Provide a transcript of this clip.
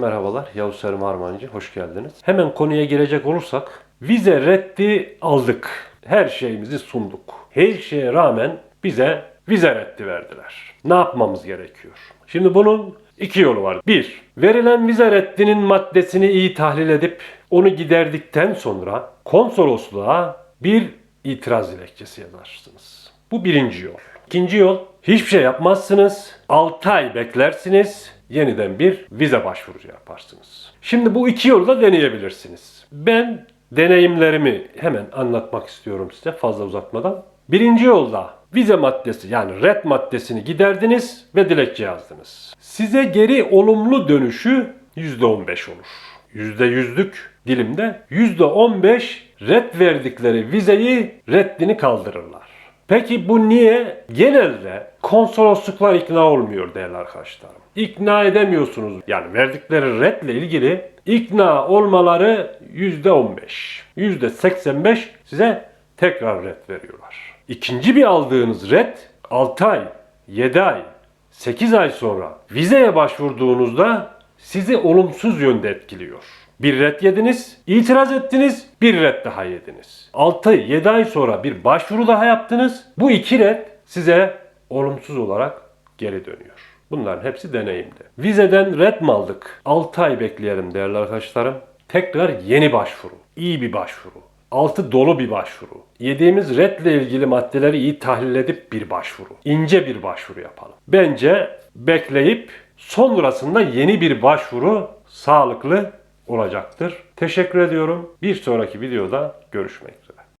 Merhabalar, Yavuz Selim Armancı, hoş geldiniz. Hemen konuya girecek olursak, vize reddi aldık. Her şeyimizi sunduk. Her şeye rağmen bize vize reddi verdiler. Ne yapmamız gerekiyor? Şimdi bunun iki yolu var. Bir, verilen vize reddinin maddesini iyi tahlil edip onu giderdikten sonra konsolosluğa bir itiraz dilekçesi yazarsınız. Bu birinci yol. İkinci yol, hiçbir şey yapmazsınız, 6 ay beklersiniz, yeniden bir vize başvuru yaparsınız. Şimdi bu iki yolu da deneyebilirsiniz. Ben deneyimlerimi hemen anlatmak istiyorum size fazla uzatmadan. Birinci yolda vize maddesi yani red maddesini giderdiniz ve dilekçe yazdınız. Size geri olumlu dönüşü %15 olur. %100'lük dilimde %15 red verdikleri vizeyi reddini kaldırırlar. Peki bu niye? Genelde konsolosluklar ikna olmuyor değerli arkadaşlarım. İkna edemiyorsunuz. Yani verdikleri redle ilgili ikna olmaları %15. %85 size tekrar red veriyorlar. İkinci bir aldığınız red 6 ay, 7 ay, 8 ay sonra vizeye başvurduğunuzda sizi olumsuz yönde etkiliyor. Bir red yediniz, itiraz ettiniz, bir red daha yediniz. 6-7 ay sonra bir başvuru daha yaptınız. Bu iki red size olumsuz olarak geri dönüyor. Bunların hepsi deneyimde. Vizeden red mi aldık? 6 ay bekleyelim değerli arkadaşlarım. Tekrar yeni başvuru. iyi bir başvuru. Altı dolu bir başvuru. Yediğimiz redle ilgili maddeleri iyi tahlil edip bir başvuru. ince bir başvuru yapalım. Bence bekleyip sonrasında yeni bir başvuru sağlıklı olacaktır. Teşekkür ediyorum. Bir sonraki videoda görüşmek